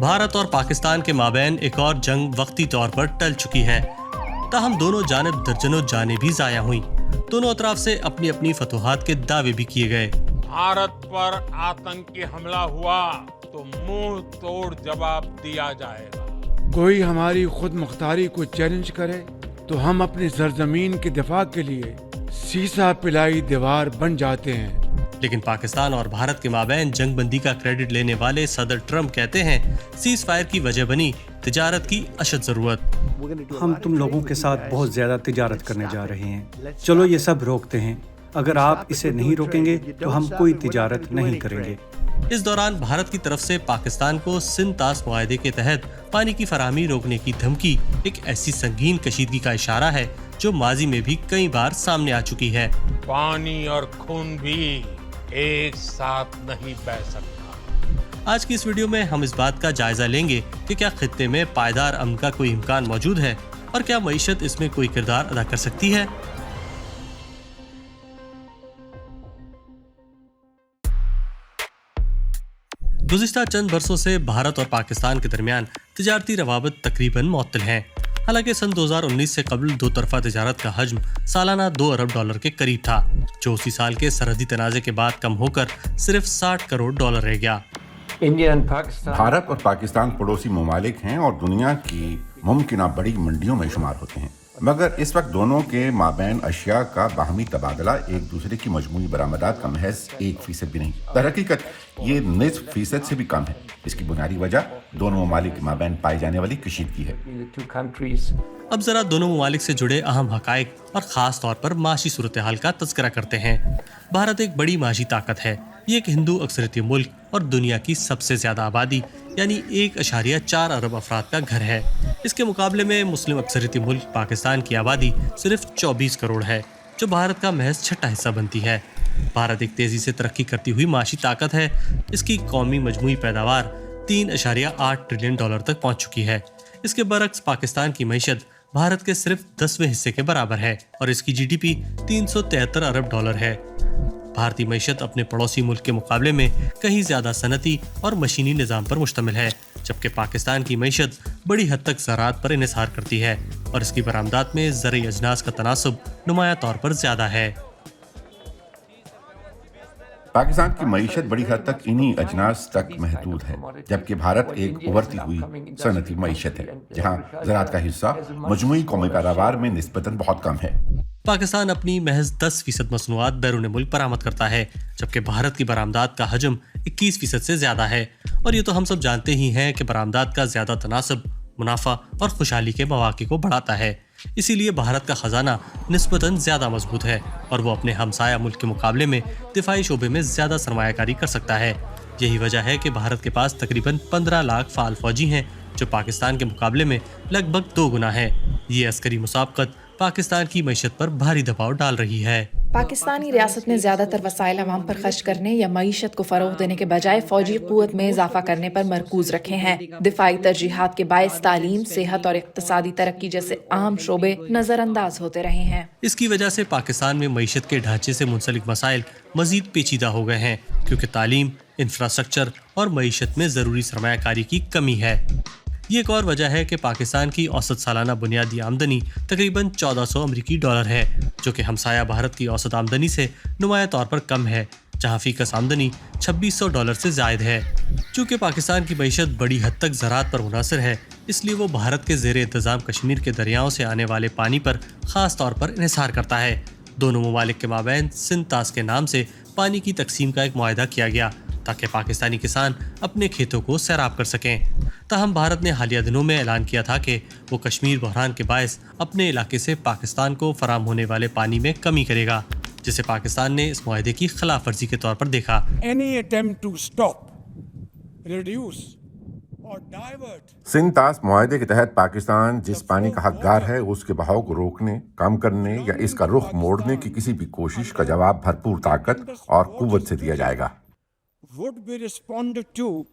भारत और पाकिस्तान के माबेन एक और जंग वक्ती तौर पर टल चुकी है। ताहम दोनों जानब दर्जनों जाने भी जाया हुई। दोनों अतराफ से अपनी अपनी फतूहात के दावे भी किए गए। भारत पर आतंकी हमला हुआ तो मुँह तोड़ जवाब दिया जाएगा। कोई हमारी खुद मुख्तारी को चैलेंज करे तो हम अपनी सरजमीन के दिफा के लिए सीसा पिलाई दीवार बन जाते हैं। लेकिन पाकिस्तान और भारत के माबेन जंग बंदी का क्रेडिट लेने वाले सदर ट्रंप कहते हैं सीज फायर की वजह बनी तिजारत की अशद ज़रूरत। हम तुम लोगों के साथ बहुत ज़्यादा तिजारत करने जा रहे हैं। चलो ये सब रोकते हैं। अगर आप इसे नहीं रोकेंगे तो हम कोई तिजारत नहीं करेंगे। इस दौरान भारत की तरफ़ से पाकिस्तान को सिंध तास मुआदे के तहत पानी की फरहमी रोकने की धमकी एक ऐसी संगीन कशीदगी का इशारा है जो माजी में भी कई बार सामने आ चुकी है। पानी और खून भी एक साथ नहीं बह सकता। आज की इस वीडियो में हम इस बात का जायजा लेंगे कि क्या खत्ते में पायदार अमन का कोई इम्कान मौजूद है और क्या मीशत इसमें कोई किरदार अदा कर सकती है। गुजशत चंद बरसों से भारत और पाकिस्तान के दरमियान तजारती रवाबत तकरीबन मअतल हैं। हालाँकि सन 2019 से कबल दो तरफा तजारत का हजम सालाना दो अरब डॉलर के करीब था जो उसी साल के सरहदी तनाज़े के बाद कम होकर सिर्फ़ 60 करोड़ डॉलर रह गया। भारत और पाकिस्तान पड़ोसी ममालिक हैं और दुनिया की मुमकिन बड़ी मंडियों में शुमार होते हैं। मगर इस वक्त दोनों के माबैन अशिया का बाहमी तबादला एक दूसरे की मजमू बरामदात का महज एक फ़ीसद भी नहीं। दरहकीकत ये निसफ फ़ीसद से भी कम है। इसकी बुनियादी वजह दोनों ममालिक के माबैन पाई जाने वाली कशीदगी है। अब जरा दोनों ममालिक से जुड़े अहम हकाइक और ख़ास तौर पर माशी सूरत हाल का तस्करा करते हैं। भारत एक बड़ी माशी ताकत है। ये एक हिंदू अक्सरती मुल्क और दुनिया की सबसे ज़्यादा आबादी, यानी एक अशारिया चार अरब अफराद का घर है। इसके मुकाबले में मुस्लिम अक्सरती मुल्क पाकिस्तान की आबादी सिर्फ़ 24 करोड़ है, जो भारत का महज छठा हिस्सा बनती है। भारत एक तेज़ी से तरक्की करती हुई माशी ताकत है। इसकी कौमी मजमू पैदावार तीन अशारिया आठ ट्रिलियन डॉलर तक पहुँच चुकी है। इसके बरक्स पाकिस्तान की मीशत भारत के सिर्फ़ दसवें हिस्से के बराबर है और इसकी जीडीपी तीन सौ तिहत्तर अरब डॉलर है। भारतीय मीशत अपने पड़ोसी मुल्क के मुकाबले में कहीं ज़्यादा सनती और मशीनी निज़ाम पर मुश्तमिल है, जबकि पाकिस्तान की मीशत बड़ी हद तक ज़रात पर इसार करती है और इसकी बरामदात में ज़र अजनास का तनासब नुमाया तौर पर ज़्यादा है। पाकिस्तान की मीशत बड़ी हद तक इन्हीं अजनास तक महदूद है, जबकि भारत एक उभरती हुई सनती मीशत है, जहाँ ज़रात का हिस्सा मजमू कौमी पैदावार में नस्बता बहुत कम है। पाकिस्तान अपनी महज 10 फ़ीसद मसनूआत बैरून मुल्क बरामद करता है, जबकि भारत की बरामदात का हजम 21 फ़ीसद से ज़्यादा है। और ये तो हम सब जानते ही हैं कि बरामदात का ज़्यादा तनासब, मुनाफा और खुशहाली के मौाक़े को बढ़ाता है। इसीलिए भारत का खजाना नस्बता ज़्यादा मज़बूत है और वो अपने हमसाया मुल्क के मुकाबले में दिफाई शोबे में ज़्यादा सरमाकारी कर सकता है। यही वजह है कि भारत के पास तकरीबन 15 लाख फाल फौजी हैं, जो पाकिस्तान के मुकाबले में लगभग दो गुना है। ये अस्करी मुसाबकत पाकिस्तान की मीशत पर भारी दबाव डाल रही है। पाकिस्तानी रियासत ने ज़्यादातर वसाइल अवाम पर खर्च करने या मीशत को फरोग देने के बजाय फौजी कुत में इजाफा करने पर मरकूज रखे हैं। दिफाई तरजीहत के बायस तालीम सेहत और इकतदी तरक्की जैसे अहम शोबे नजरअंदाज होते रहे हैं। इसकी वजह से पाकिस्तान में मीशत के ढांचे से मुंसलिक मसाइल मजीद पेचीदा हो गए हैं क्योंकि तालीम इंफ्रास्ट्रक्चर और मीशत में ज़रूरी सरमाकारी की कमी है। ये एक और वजह है कि पाकिस्तान की औसत सालाना बुनियादी आमदनी तकरीबन 1400 अमरीकी डॉलर है, जो कि हमसाया भारत की औसत आमदनी से नुमाया तौर पर कम है, जहाँ फीकस आमदनी 2600 डॉलर से जायद है। चूँकि पाकिस्तान की मीशत बड़ी हद तक ज़रात पर मुनासर है, इसलिए वो भारत के जेर इंतज़ाम कश्मीर के दरियाओं से आने वाले पानी पर ख़ास तौर पर इसार करता है। दोनों ममालिक के माबैन सिंध तास के नाम से पानी की तकसीम का एक माहा किया गया ताकि पाकिस्तानी किसान अपने खेतों को सैराब कर सकें। ताहम भारत ने हालिया दिनों में ऐलान किया था कि वो कश्मीर बहरान के बायस अपने इलाके से पाकिस्तान को फराम होने वाले पानी में कमी करेगा जिसे पाकिस्तान ने इस माहे की खिलाफ वर्जी के तौर पर देखा। सिंध तास माहे के तहत पाकिस्तान जिस पानी का हकदार है उसके बहाव को रोकने कम करने या इसका रुख मोड़ने की किसी भी कोशिश का जवाब भरपूर ताकत और कुत से दिया जाएगा। Would be responded to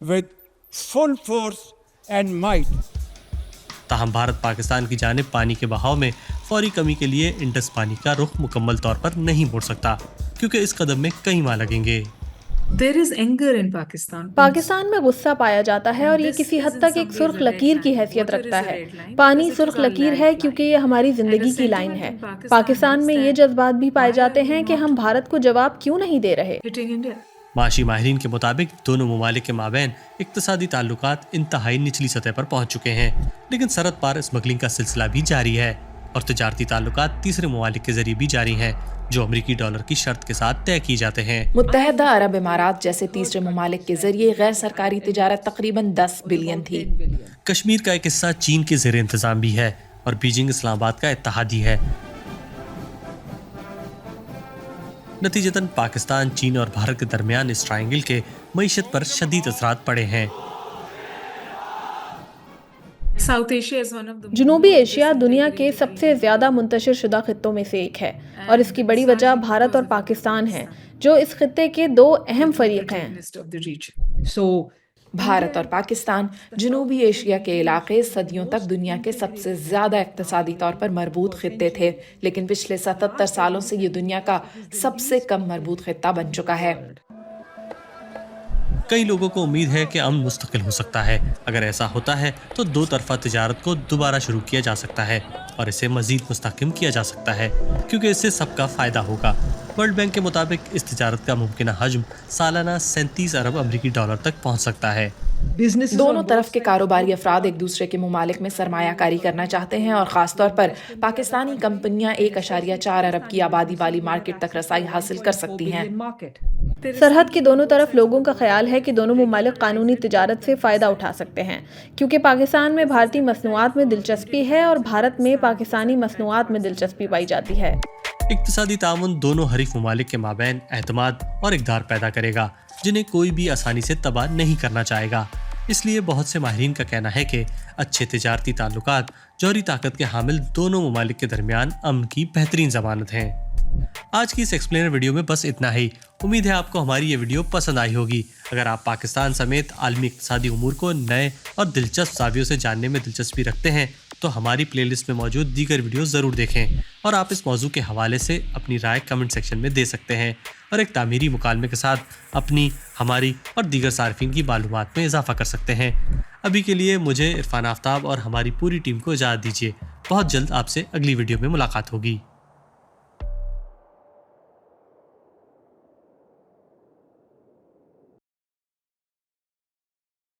with full force and might. ताहम भारत पाकिस्तान की जानब पानी के बहाव में फौरी कमी के लिए इंडस पानी का रुख मुकम्मल तौर पर नहीं मोड़ सकता क्योंकि इस कदम में कई माह लगेंगे। There is anger in Pakistan. Pakistan में गुस्सा पाया जाता है और ये किसी हद तक एक सुर्ख लकीर की हैसियत रखता है। पानी सुर्ख लकीर है क्योंकि ये हमारी ज़िंदगी की लाइन है। पाकिस्तान में ये जज्बात भी पाए जाते हैं कि हम भारत को जवाब क्यों नहीं दे रहे. माशी माहरीन के मुताबिक दोनों ममालिक के माबेन इकतसादी ताल्लुकात इंतहाई निचली सतह पर पहुँच चुके हैं लेकिन सरहद पार स्मगलिंग का सिलसिला भी जारी है और तजारती ताल्लुकात तीसरे ममालिक के ज़रिए भी जारी हैं जो अमरीकी डॉलर की शर्त के साथ तय की जाते हैं। मुत्तहदा अरब इमारात जैसे तीसरे ममालिक के ज़रिए गैर सरकारी तजारत तकरीबन 10 बिलियन थी। कश्मीर का एक हिस्सा चीन के जेर इंतज़ाम भी है और बीजिंग इस्लामाबाद का इतिहादी है। नतीजतन पाकिस्तान चीन और भारत के दरमियान इस ट्राइंगल के मीशत पर शदीद असरा पड़े हैं। जनूबी एशिया दुनिया के सबसे ज़्यादा मुंतशर शुदा खत्ों में से एक है और इसकी बड़ी वजह भारत और पाकिस्तान है जो इस खत्े के दो अहम फरीक हैं। भारत और पाकिस्तान, जनूबी एशिया के इलाके सदियों तक दुनिया के सबसे ज़्यादा इकतसादी तौर पर मरबूत खत्ते थे, लेकिन पिछले 77 सालों से ये दुनिया का सबसे कम मरबूत खत्ता बन चुका है। कई लोगों को उम्मीद है कि अमन मुस्तकिल हो सकता है। अगर ऐसा होता है तो दो तरफा तजारत को दोबारा शुरू किया जा सकता है और इसे मजीद मुस्तकम किया जा सकता है, क्योंकि इससे सबका फ़ायदा होगा। वर्ल्ड बैंक के मुताबिक इस तजारत का मुमकिन हजम सालाना सैंतीस अरब अमरीकी डॉलर तक पहुँच सकता है। बिज़नेस दोनों तरफ़ के कारोबारी अफराद एक दूसरे के ममालिक में सरमायाकारी करना चाहते हैं और ख़ास तौर पर पाकिस्तानी कंपनियाँ एक अशारिया चार अरब की आबादी वाली मार्केट तक रसाई हासिल कर सकती हैं। सरहद के दोनों तरफ़ लोगों का ख्याल है कि दोनों ममालिक कानूनी तजारत से फ़ायदा उठा सकते हैं क्योंकि पाकिस्तान में भारतीय मसनूआत में दिलचस्पी है और भारत में पाकिस्तानी मसनूआत में दिलचस्पी पाई जाती है। इकतसादी ताउन दोनों हरीफ ममालिक के माबेन एतमाद और इकदार पैदा करेगा, जिन्हें कोई भी आसानी से तबाह नहीं करना चाहेगा। इसलिए बहुत से माहरीन का कहना है कि अच्छे तजारती ताल्लुकात, जौहरी ताकत के हामिल दोनों ममालिक के दरमियान अमन की बेहतरीन जमानत हैं। आज की इस एक्सप्लेनर वीडियो में बस इतना ही। उम्मीद है आपको हमारी ये वीडियो पसंद आई होगी। अगर आप पाकिस्तान समेत आलमी इकतसादी उमूर को नए और दिलचस्प जावियों से जानने में दिलचस्पी रखते हैं तो हमारी प्लेलिस्ट में मौजूद दीगर वीडियो ज़रूर देखें और आप इस मौजू के हवाले से अपनी राय कमेंट सेक्शन में दे सकते हैं और एक तामीरी मुकालमे के साथ अपनी, हमारी और दीगर सार्फिन की मालूम में इजाफा कर सकते हैं। अभी के लिए मुझे इरफान आफ्ताब और हमारी पूरी टीम को इजाज़त दीजिए। बहुत जल्द आपसे अगली वीडियो में मुलाकात होगी।